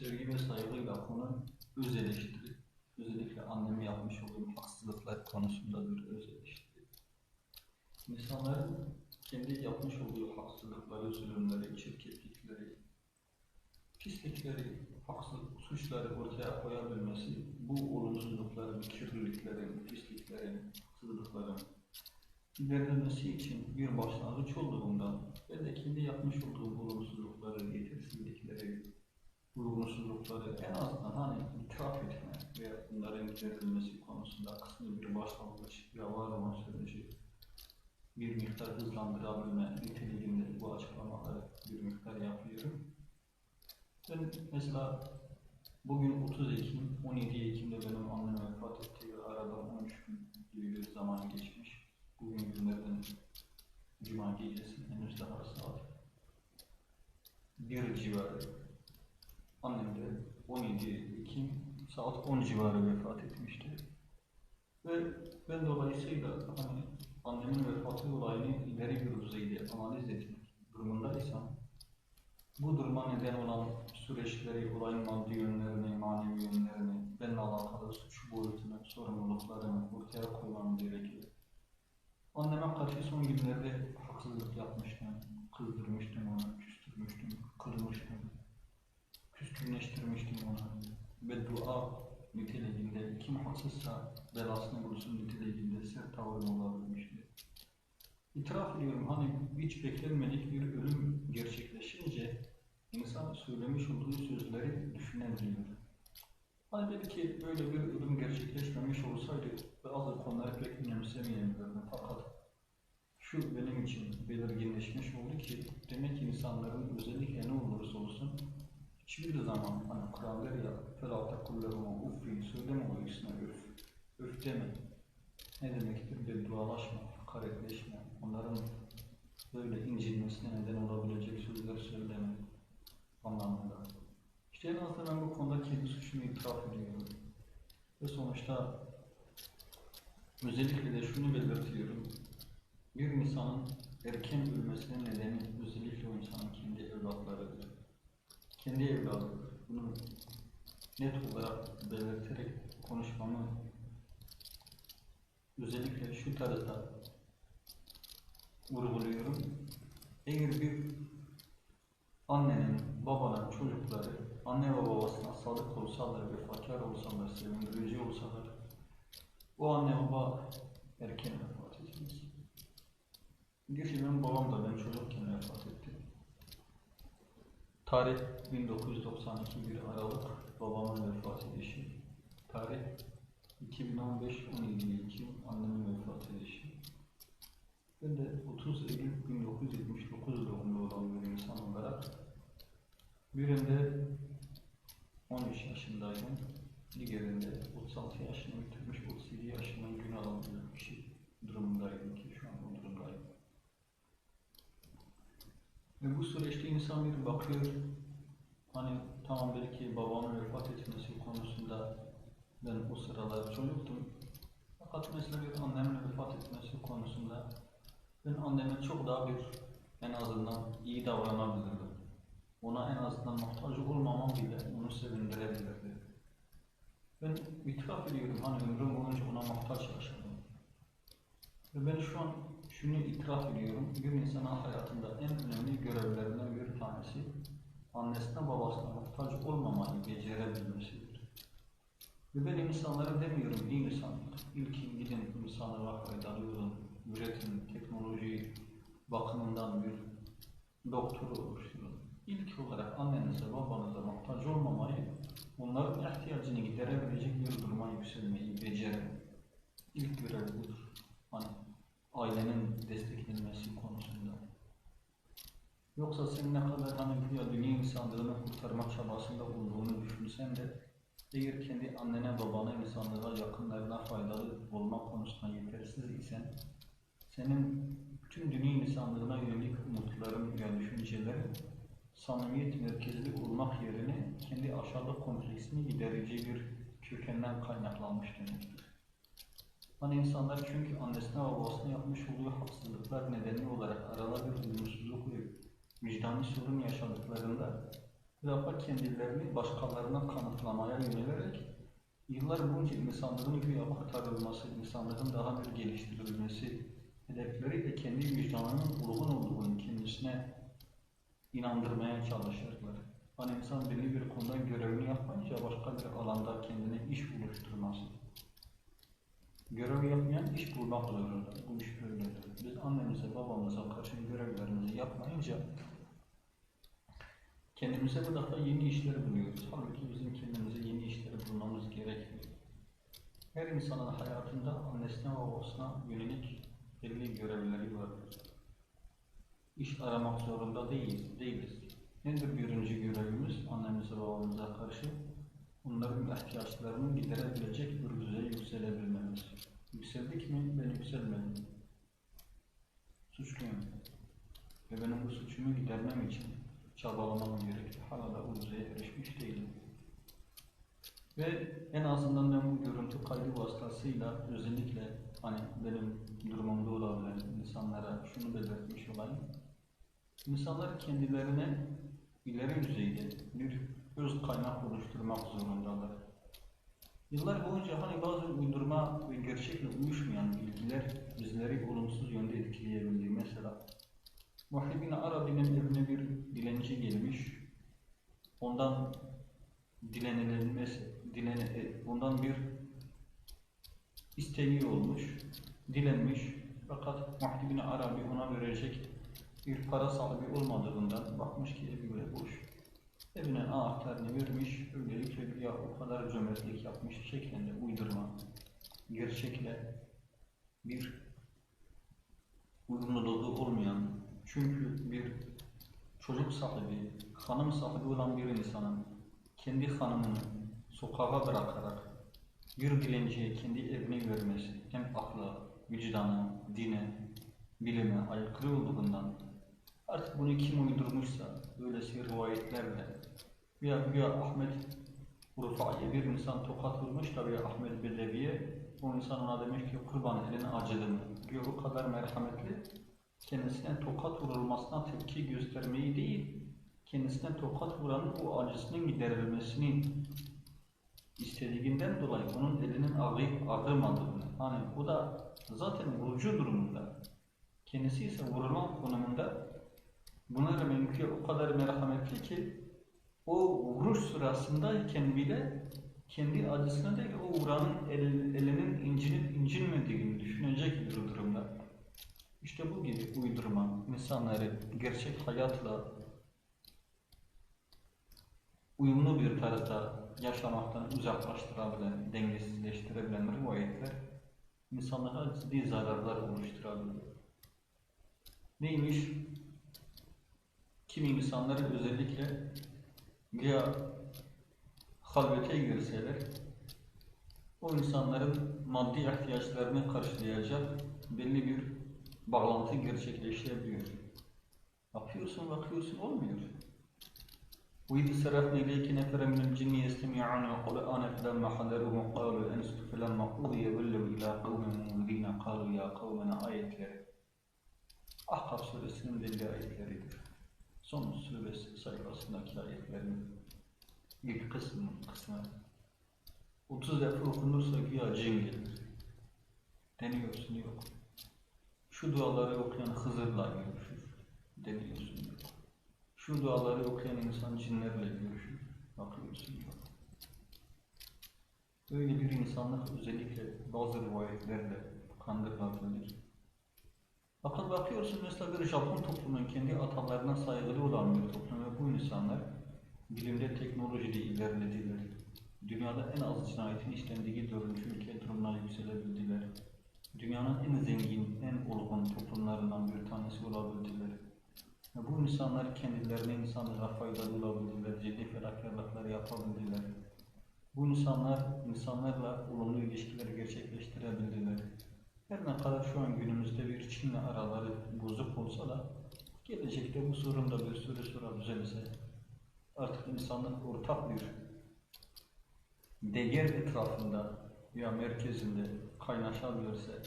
sevgi ve saygıyla konu öz eleştiri. Özellikle annemi yapmış olduğum haksızlıklar konusunda bir öz eleştiri. İnsanların kendi yapmış olduğu haksızlıkları, zulümleri, çirkeflikleri, pislikleri, haksızlık, suçları ortaya koyabilmesi, bu olumsuzlukların, kirliliklerin, pisliklerin, haksızlıkların giderilmesi için bir başlangıç olduğundan ve de kendi yapmış olduğum olumsuzlukları, yetersizlikleri, uygunsuzlukları en azından hani itiraf etme ve bunların giderilmesi konusunda kısmi bir başlangıç ve var olan süreci bir miktar hızlandırabilme niteliğinde bu açıklamaları bir miktar yapıyorum. Ben mesela bugün 30 Ekim, 17 Ekim'de benim annem vefat etti ve arada 13 gün gibi bir zaman geçmiş. Bugün günlerden Cuma gecesi henüz daha saat bir civarı. Annem de 17 Ekim saat 10 civarı vefat etmişti. Ve ben dolayısıyla hani annemin vefatı olayını ileri bir düzeyde analiz etmek durumundaysam bu duruma neden olan süreçleri, olayın maddi yönlerini, manevi yönlerini, benimle alakalı suç boyutunu, sorumluluklarını ortaya koymam gerekiyor. Anneme karşı son günlerde haksızlık yapmıştım, kızdırmıştım onu, küstürmüştüm, kırmıştım, küskünleştirmiştim onu. Ve dua niteliğinde, kim haksızsa belasını bulsun niteliğinde sert olabilmişti. İtiraf ediyorum hani hiç beklenmedik bir ölüm gerçekleşince insan söylemiş olduğu sözleri düşünebiliyor. Hani belki böyle bir ölüm gerçekleşmemiş olsaydı bazı konuları pek önemsemeyebilirdim fakat şu benim için belirginleşmiş oldu ki demek ki insanların özellikle ne olursa olsun hiçbir zaman hani Kur'an der ya فَلَا تَقُلَّهُمَا uffin söyleme o ikisine öf, öf deme. Ne demektir? Beddualaşma, hakaretleşme, onların böyle incinmesine neden olabilecek sözler söyleme anlamında. İşte en azından ben bu konuda kendi suçumu itiraf ediyorum. Ve sonuçta özellikle de şunu belirtiyorum. Bir insanın erken ölmesinin nedeni özellikle o insanın kendi evlatlarıdır. Kendi evladıdır. Bunu net olarak belirterek konuşmamı özellikle şu tarzda vurguluyorum. Eğer bir annenin, babanın çocukları anne ve babasına sadık olsalar, vefakar olsalar, sevindirici olsalar o anne baba erken vefat etmez. Diyor ki benim babam da ben çocukken vefat etti. Tarih 1992 bir Aralık babamın vefat edişi. Tarih 2015 17 Ekim annemin vefat edişi. Ben de 30 Eylül 1979 doğumlu olan bir insan olarak birinde 13 yaşındaydım. Diğerinde 36 yaşını bitirmiş, 37 yaşından gün alan bir kişi durumundaydım ki şu an o durumdayım. Ve bu süreçte insan bir bakıyor, hani tamam belki babamın vefat etmesi konusunda ben o sıralar çocuktum. Fakat mesela bir annemin vefat etmesi konusunda ben anneme çok daha bir en azından iyi davranabilirdim. Ona en azından muhtaç olmamam bile onu sevindirebilirdi. Ben itiraf ediyorum hani ömrüm boyunca ona muhtaç yaşadım. Ve ben şu an şunu itiraf ediyorum. Bir insanın hayatında en önemli görevlerinden bir tanesi annesine babasına muhtaç olmamayı becerebilmesidir. Ve ben insanlara demiyorum iyi insanlar. İlkin gidin insanlara faydalı olun. Üretin, teknoloji bakımından bir doktor oluşturun. İlk olarak annenize, babanıza muhtaç olmamayı, onların ihtiyacını giderebilecek bir duruma yükselmeyi becerin. İlk görev budur. Hani ailenin desteklenmesi konusunda. Yoksa sen ne kadar hani güya dünya insanlığını kurtarma çabasında olduğunu düşünsen de eğer kendi annene, babana, insanlığa, yakınlarına faydalı olma konusunda yetersiz isen senin bütün dünya insanlığına yönelik umutların veya düşüncelerin samimiyet merkezli olmak yerine kendi aşağılık kompleksini giderici bir kökenden kaynaklanmış demektir. Hani insanlar çünkü annesine babasına yapmış olduğu haksızlıklar nedeni olarak arada bir uyumsuzluk ve vicdani sorun yaşadıklarında defa kendilerini başkalarına kanıtlamaya yönelerek yıllar boyunca insanlığın güya kurtarılması, insanlığın daha bir geliştirilmesi hedefleri de kendi vicdanının uygun olduğunu kendisine inandırmaya çalışırlar. Hani insan belli bir konuda görevini yapmayınca başka bir alanda kendine iş oluşturması. Görev yapmayan iş bulmak zorunda. Bu iş böyledir. Biz annemize, babamıza karşı görevlerimizi yapmayınca kendimize bu defa yeni işler buluyoruz. Halbuki bizim kendimize yeni işler bulmamız gerekmiyor. Her insanın hayatında annesine babasına yönelik belli görevleri vardır. İş aramak zorunda değiliz. değiliz. Nedir birinci görevimiz annemize babamıza karşı? Onların ihtiyaçlarını giderebilecek bir düzeye yükselebilmemiz. Yükseldik mi? Ben yükselmedim. Suçluyum. Ve benim bu suçumu gidermem için çabalamam gerekli. Hala da o düzeye erişmiş değilim. Ve en azından ben bu görüntü kaydı vasıtasıyla özellikle hani benim durumumda olabilen insanlara şunu belirtmiş olayım. İnsanlar kendilerine ileri düzeyde bir öz kaynak oluşturmak zorundalar. Yıllar boyunca hani bazı uydurma ve gerçekle uyuşmayan bilgiler bizleri olumsuz yönde etkileyebiliyor. Mesela Muhyiddin Arabi'nin evine bir dilenci gelmiş. Ondan dilenilmesi, dilene, e, ondan bir isteği olmuş, dilenmiş. Fakat Muhyiddin Arabi ona verecek bir para sahibi olmadığından bakmış ki evi böyle boş. Evine anahtarını vermiş, böylelikle güya o kadar cömertlik yapmış şeklinde uydurma, gerçekle bir uyumluluğu olmayan, çünkü bir çocuk sahibi, hanım sahibi olan bir insanın kendi hanımını sokağa bırakarak bir dilenciye kendi evini vermesi hem akla, vicdana, dine, bilime aykırı olduğundan artık bunu kim uydurmuşsa böylesi rivayetlerle veya güya Ahmet Rufa'ya bir insan tokat vurmuş da veya Ahmet Bedevi'ye o insan ona demiş ki kurban elini acıdı mı? Güya o kadar merhametli kendisine tokat vurulmasına tepki göstermeyi değil kendisine tokat vuranın o acısının giderilmesini istediğinden dolayı onun elinin ağrıyıp ağrımadığını hani o da zaten vurucu durumunda kendisi ise vurulan konumunda buna rağmen ki o kadar merhametli ki o vuruş sırasındayken bile kendi acısını değil o vuranın el, elinin incinip incinmediğini düşünecek bir durumda. İşte bu gibi uydurma insanları gerçek hayatla uyumlu bir tarzda yaşamaktan uzaklaştırabilen, dengesizleştirebilen rivayetler insanlara ciddi zararlar oluşturabilir. Neymiş? Kimi insanlar özellikle ya halvete girseler o insanların maddi ihtiyaçlarını karşılayacak belli bir bağlantı gerçekleşebiliyor. Bakıyorsun bakıyorsun olmuyor. وإذ صرفنا إليك نفرا من الجن يستمعون القرآن فلما حضروه قالوا أنصتوا فلما قضي ولوا إلى قوم منذرين قالوا يا قومنا ayetleri. Ahkaf suresinin belli ayetleridir. Son suresi sayfasındaki ayetlerin ilk kısmı, kısmı 30 defa okunursa güya cin gelir. Deniyorsun yok. Şu duaları okuyan Hızır'la görüşür. Deniyorsun yok. Şu duaları okuyan insan cinlerle görüşür. Bakıyorsun yok. Böyle bir insanlık özellikle bazı rivayetlerle kandırılabilir. Fakat bakıyorsun mesela bir Japon toplumunun kendi atalarına saygılı olan bir toplum ve bu insanlar bilimde, teknolojide ilerlediler. Dünyada en az cinayetin işlendiği dördüncü ülke durumuna yükselebildiler. Dünyanın en zengin, en olgun toplumlarından bir tanesi olabildiler. Ve bu insanlar kendilerine insanlara faydalı olabildiler, ciddi fedakarlıklar yapabildiler. Bu insanlar insanlarla olumlu ilişkiler gerçekleştirebildiler. Her ne kadar şu an günümüzde bir Çin'le araları bozuk olsa da gelecekte bu sorun da bir süre sonra düzelse artık insanlık ortak bir değer etrafında veya merkezinde kaynaşabilirse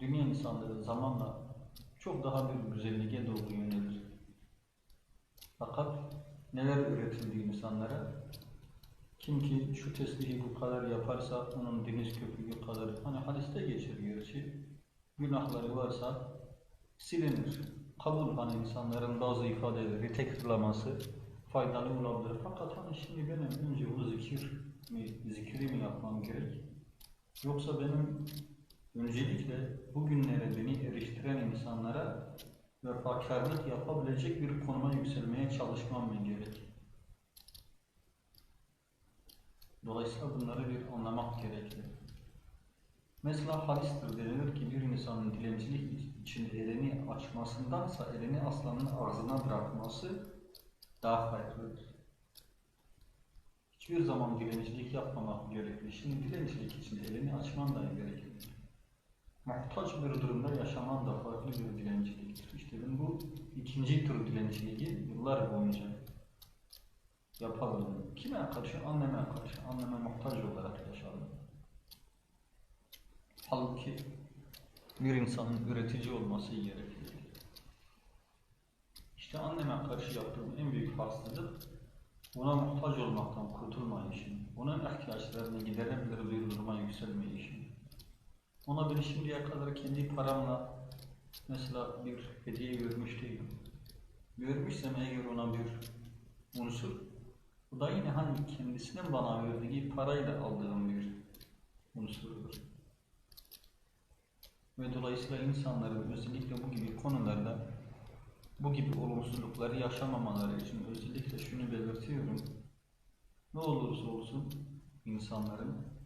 dünya insanlığı zamanla çok daha bir güzelliğe doğru yönelir. Fakat neler öğretildi insanlara? Kim ki şu tesbihi bu kadar yaparsa onun deniz köpüğü kadar, hani hadiste geçer gerçi, günahları varsa silinir. Kabul hani insanların bazı ifadeleri tekrarlaması faydalı olabilir. Fakat hani şimdi benim önce bu zikir mi, zikri mi yapmam gerek? Yoksa benim öncelikle bugünlere beni eriştiren insanlara vefakarlık yapabilecek bir konuma yükselmeye çalışmam mı gerek? Dolayısıyla bunları bir anlamak gerekli. Mesela hadistir denilir ki bir insanın dilencilik için elini açmasındansa elini aslanın ağzına bırakması daha hayırlıdır. Hiçbir zaman dilencilik yapmamak gerekli. Şimdi dilencilik için elini açman da gerekli. Muhtaç bir durumda yaşaman da farklı bir dilenciliktir. İşte bu ikinci tür dilenciliği yıllar boyunca yapabildim. Kime karşı? Anneme karşı. Anneme muhtaç olarak yaşadım. Halbuki bir insanın üretici olması gerekir. İşte anneme karşı yaptığım en büyük haksızlık ona muhtaç olmaktan kurtulmayışım, onun ihtiyaçlarını giderebilir bir duruma yükselmeyişim. Ona ben şimdiye kadar kendi paramla mesela bir hediye vermiş değilim. Vermişsem eğer ona bir unsur, bu da yine hani kendisinin bana verdiği parayla aldığım bir unsurdur. Ve dolayısıyla insanların özellikle bu gibi konularda bu gibi olumsuzlukları yaşamamaları için özellikle şunu belirtiyorum. Ne olursa olsun insanların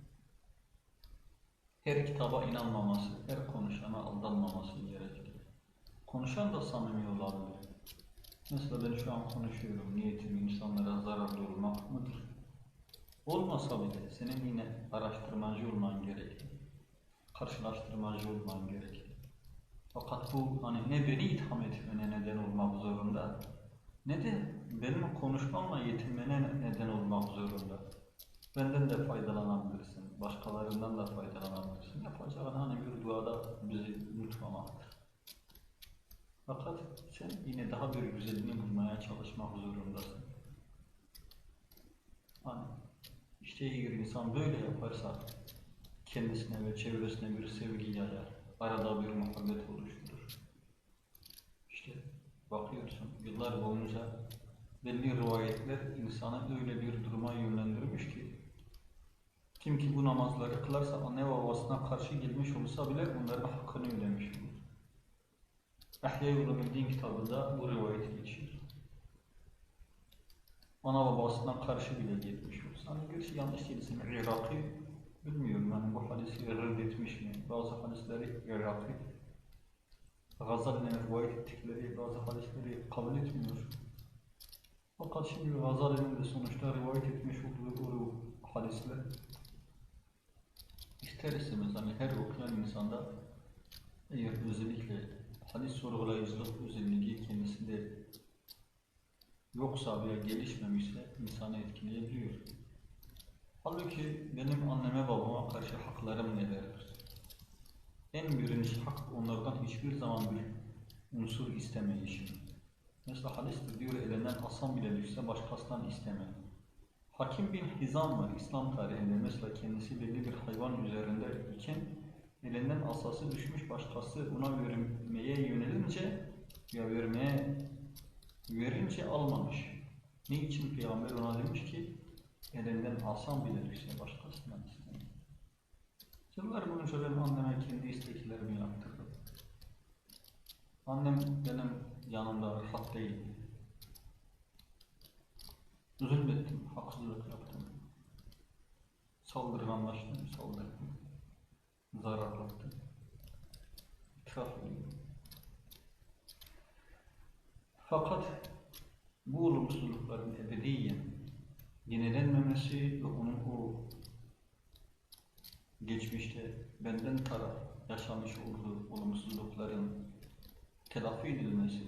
her kitaba inanmaması, her konuşana aldanmaması gerekir. Konuşan da samimi olabilir. Mesela ben şu an konuşuyorum, niyetim insanlara zararlı olmak mıdır? Olmasa bile senin yine araştırmacı olman gerekir. Karşılaştırmacı olman gerekir. Fakat bu hani ne beni itham etmene neden olmak zorunda, ne de benim konuşmamla yetinmene neden olmak zorunda. Benden de faydalanabilirsin, başkalarından da faydalanabilirsin. Yapacağın hani bir duada bizi unutmamaktır. Fakat sen yine daha bir güzelini bulmaya çalışmak zorundasın. Hani işte eğer insan böyle yaparsa kendisine ve çevresine bir sevgi yayar, arada bir muhabbet oluşturur. İşte bakıyorsun yıllar boyunca belli rivayetler insanı öyle bir duruma yönlendirmiş ki kim ki bu namazları kılarsa anne babasına karşı gelmiş olsa bile onların hakkını ödemiş olur. Ehya-i Ulumuddin kitabında bu rivayet geçiyor. Ana babasına karşı bile gelmiş olsa. Hani gerçi yanlış değilsin. Iraki bilmiyorum yani bu hadisi reddetmiş mi? Bazı hadisleri Iraki Gazali'nin rivayet ettikleri bazı hadisleri kabul etmiyor. Fakat şimdi Gazali'nin de sonuçta rivayet etmiş olduğu o hadisler ister istemez hani her okuyan insanda eğer özellikle hadis sorgulayıcılık özelliği kendisinde yoksa veya gelişmemişse insanı etkileyebiliyor. Halbuki benim anneme babama karşı haklarım nelerdir? En birinci hak onlardan hiçbir zaman bir unsur istemeyişim. Mesela hadiste diyor elinden asam bile düşse başkasından isteme. Hakim bin Hizam var İslam tarihinde mesela kendisi belli bir hayvan üzerinde iken elinden asası düşmüş başkası ona vermeye yönelince ya vermeye verince almamış. Niçin Peygamber ona demiş ki elinden asam bile düşse başkasından isteme. Yıllar boyunca ben anneme kendi isteklerimi yaptırdım. Annem benim yanımda rahat değildi. Zulmettim, haksızlık yaptım. Saldırganlaştım, saldırdım. İtiraf ediyorum. Fakat bu olumsuzlukların ebediyen yenilenmemesi ve onun o geçmişte benden taraf yaşamış olduğu olumsuzlukların telafi edilmesi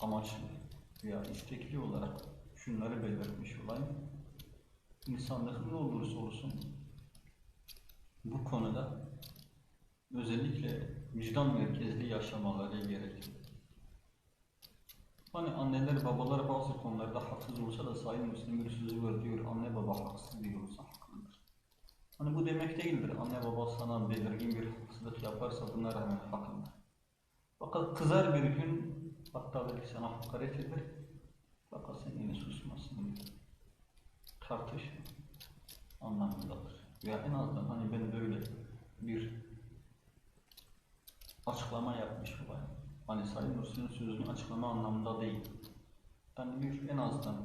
amaçlı veya istekli olarak şunları belirtmiş olayım. İnsanlık ne olursa olsun bu konuda özellikle vicdan merkezli yaşamaları gerekir. Hani anneler babalar bazı konularda haksız olsa da Sayın Müslim bir sözü var diyor. Anne baba haksız biri olsa haklıdır. Hani bu demek değildir. Anne baba sana belirgin bir haksızlık yaparsa buna rağmen haklıdır. Fakat kızar bir gün hatta belki sana hakaret eder. Fakat sen yine susmasın. Tartış anlamındadır. Ya en azından hani ben böyle bir açıklama yapmış olayım. Hani Sayın Nursi'nin sözünü açıklama anlamında değil. Yani bir en azından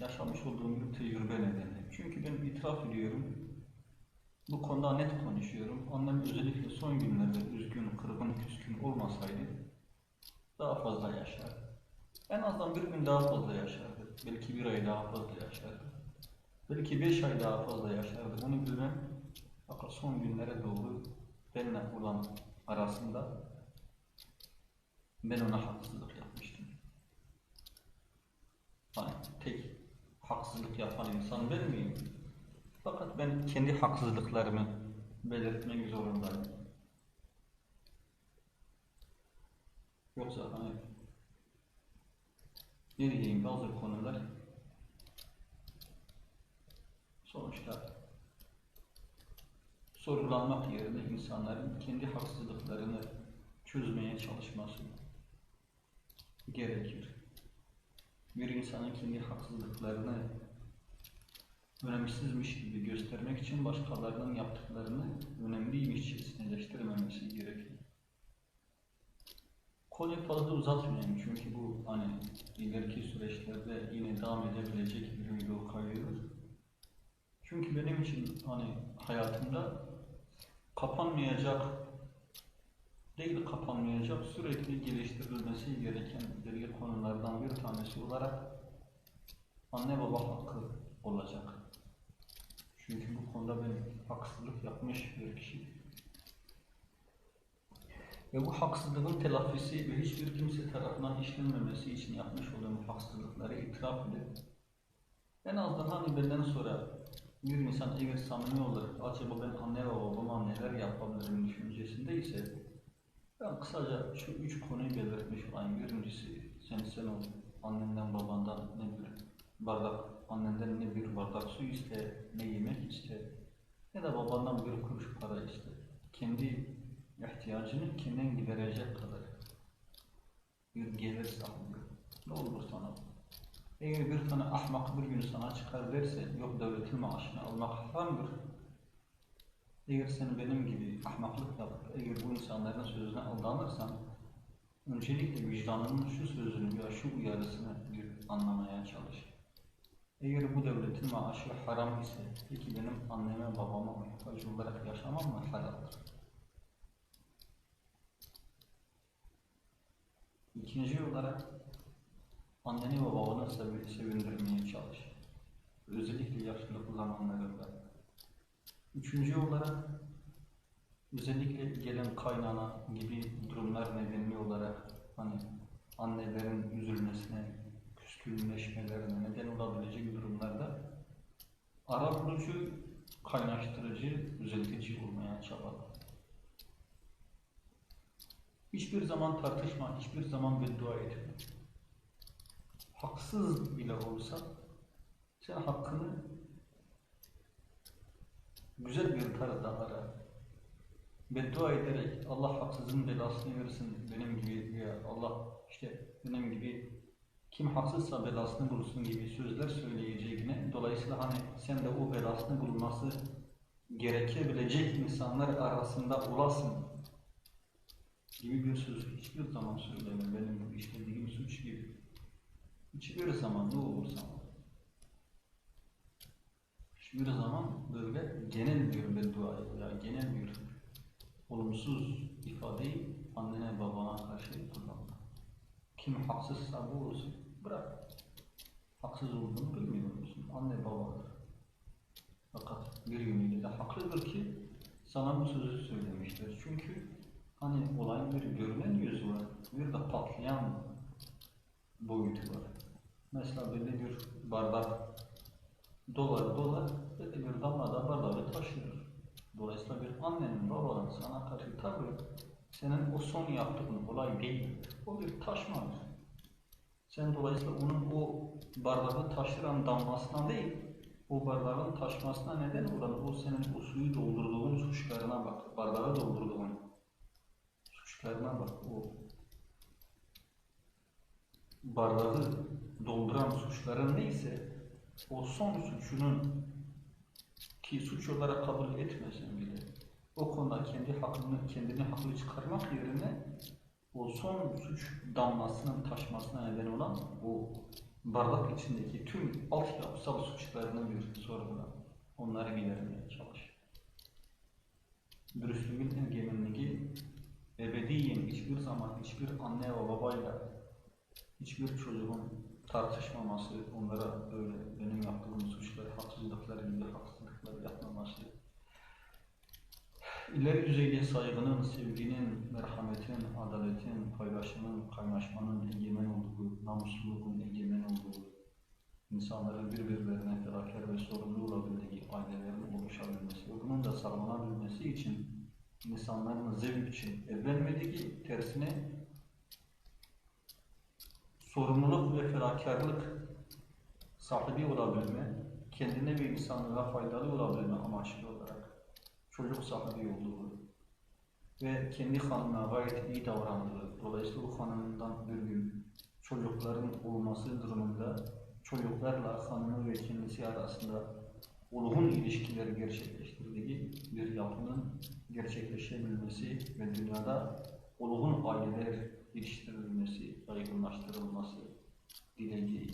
yaşamış olduğum bir tecrübe nedeniyle. Çünkü ben itiraf ediyorum. Bu konuda net konuşuyorum. Annem özellikle son günlerde üzgün, kırgın, küskün olmasaydı daha fazla yaşardı. En azından bir gün daha fazla yaşardı. Belki bir ay daha fazla yaşardı. Belki beş ay daha fazla yaşardı. Bunu bilmem. Fakat son günlere doğru benimle olan arasında ben ona haksızlık yapmıştım. Hani tek haksızlık yapan insan ben miyim? Fakat ben kendi haksızlıklarımı belirtmek zorundayım. Yoksa hani ne diyeyim bazı konular sonuçta sorgulanmak yerine insanların kendi haksızlıklarını çözmeye çalışması gerekir. Bir insanın kendi haksızlıklarını önemsizmiş gibi göstermek için başkalarının yaptıklarını önemliymişçesine eleştirmemesi gerekir. Konuyu fazla uzatmayayım çünkü bu hani ileriki süreçlerde yine devam edebilecek bir video kayıyor. Çünkü benim için hani hayatımda kapanmayacak değil kapanmayacak sürekli geliştirilmesi gereken belli konulardan bir tanesi olarak anne baba hakkı olacak. Çünkü bu konuda ben haksızlık yapmış bir kişi. Ve bu haksızlığın telafisi ve hiçbir kimse tarafından işlenmemesi için yapmış olduğum haksızlıkları itiraf edip en azından hani benden sonra bir insan eğer samimi olarak acaba ben anne ve babama neler yapabilirim düşüncesinde ise ben kısaca şu üç konuyu belirtmiş olayım. Birincisi sen sen ol. Annenden babandan ne bir bardak, annenden ne bir bardak su iste, ne yemek iste, ne de babandan bir kuruş para iste. Kendi ihtiyacını kendin giderecek kadar bir gelir sahibi. Ne olur sana? Eğer bir tane ahmak bir gün sana çıkar derse yok devletin maaşını almak haramdır. Eğer sen benim gibi ahmaklık yapıp eğer bu insanların sözüne aldanırsan öncelikle vicdanının şu sözünü ya şu uyarısını bir anlamaya çalış. Eğer bu devletin maaşı haram ise peki benim anneme babama muhtaç olarak yaşamam mı halaldır? İkinci olarak anneni ve babanı sev sevindirmeye çalış. Özellikle yaşlılık zamanlarında. Üçüncü olarak özellikle gelen kaynana gibi durumlar nedeni olarak hani annelerin üzülmesine, küskünleşmelerine neden olabilecek durumlarda ara bulucu, kaynaştırıcı, düzeltici olmaya çabala. Hiçbir zaman tartışma, hiçbir zaman beddua etme. Haksız bile olsa sen hakkını güzel bir tarzda ara. Beddua ederek Allah haksızın belasını versin benim gibi ya Allah işte benim gibi kim haksızsa belasını bulsun gibi sözler söyleyeceğine dolayısıyla hani sen de o belasını bulması gerekebilecek insanlar arasında olasın gibi bir söz hiçbir zaman söyleme benim işlediğim suç gibi. Hiçbir zaman ne olursa hiçbir zaman böyle genel bir beddua ya genel bir olumsuz ifadeyi annene babana karşı kullanma. Kim haksızsa bu olsun bırak. Haksız olduğunu bilmiyor musun? Anne babadır. Fakat bir yönüyle de haklıdır ki sana bu sözü söylemişler. Çünkü hani olayın bir görünen yüzü var, bir de patlayan boyutu var. Mesela belli bir bardak dolar dolar ve bir damla da bardağı taşıyor. Dolayısıyla bir annenin babanın sana karşı tavrı senin o son yaptığın olay değil. O bir taşmadır. Sen dolayısıyla onun o bardağı taşıran damlasına değil, o bardağın taşmasına neden olan o senin o suyu doldurduğun su çıkarına bak. Bardağı doldurduğun su çıkarına bak. O bardağı dolduran suçların neyse o son suçunun ki suç olarak kabul etmesen bile o konuda kendi hakkını kendini haklı çıkarmak yerine o son suç damlasının taşmasına neden olan o bardak içindeki tüm altyapısal suçlarını bir sorgula. Onları gidermeye çalış. Dürüstlüğün egemenliği ebediyen hiçbir zaman hiçbir anne ve babayla hiçbir çocuğun tartışmaması, onlara böyle benim yaptığım suçları, haksızlıkları gibi haksızlıkları yapmaması, ileri düzeyde saygının, sevginin, merhametin, adaletin, paylaşımın, kaynaşmanın egemen olduğu, namusluluğun egemen olduğu, insanların birbirlerine fedakar ve sorumlu olabildiği ailelerin oluşabilmesi bunun da sağlanabilmesi için insanların zevk için evlenmediği, tersine sorumluluk ve fedakarlık sahibi olabilme, kendine ve insanlığa faydalı olabilme amaçlı olarak çocuk sahibi olduğu ve kendi hanımına gayet iyi davrandığı, dolayısıyla bu hanımından bir gün çocukların olması durumunda çocuklarla hanımı ve kendisi arasında olgun ilişkiler gerçekleştirdiği bir yapının gerçekleşebilmesi ve dünyada olgun aileler yetiştirilmesi, yaygınlaştırılması dileğiyle